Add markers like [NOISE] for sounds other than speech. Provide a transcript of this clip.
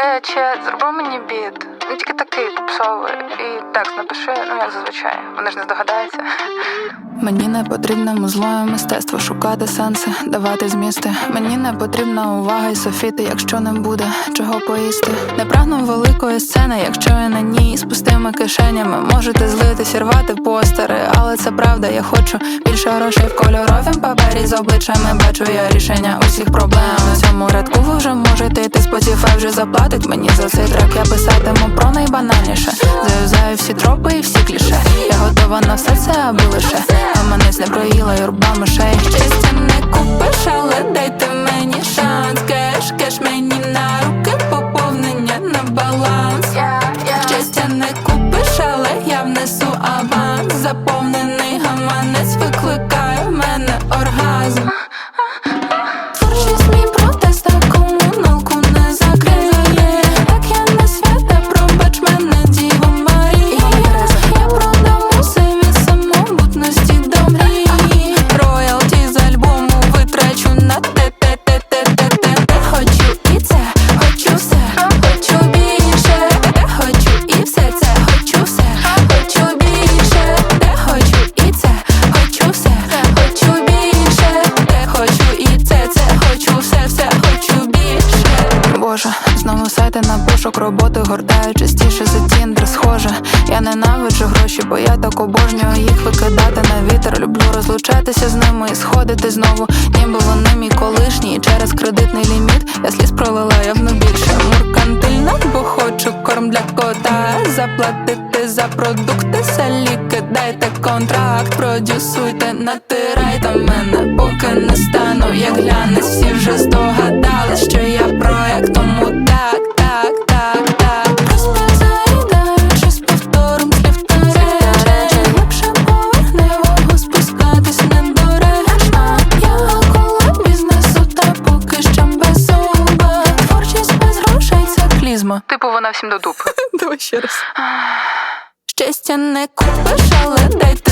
речі, зроби мені біт. Тільки такий попсовий. І текст напиши, ну як зазвичай. Вони ж не здогадаються. Мені не потрібне музлоє мистецтво шукати сенси, давати змісти. Мені не потрібна увага і софіти, якщо не буде чого поїсти. Не прагну великої сцени, якщо я на ній з пустими кишенями. Можете злитись рвати постери, але це правда, я хочу більше грошей в кольоровім папері з обличчями. Бачу я рішення усіх проблем. У цьому рядку ви вже можете йти Spotify вже заплатить мені за цей. Найбанальніше. Заюзаю всі тропи і всі кліше. Я готова на все це, аби лише а мене не проїла юрба мишей. Щастя не купиш, але дайте мені шанс. Кеш, кеш мені на руки, поповнення на баланс. Щастя не купиш, але я внесу аванс. Заповнений гаманець викликає в мене оргазм. Більше. Знову сайти на пошук роботи гортаю частіше за тіндер схоже. Я ненавиджу гроші, бо я так обожнюю їх викидати на вітер. Люблю розлучатися з ними і сходити знову, ніби вони мій колишній. Через кредитний ліміт я сліз пролила явно більше. Муркантильно, бо хочу корм для кота. Заплатити за продукти, саліки, дайте контракт, продюсуйте, натирайте мене, поки не це Типу, вона всім до дупи. [LAUGHS] Давай ще раз. Щастя не купиш, але дайте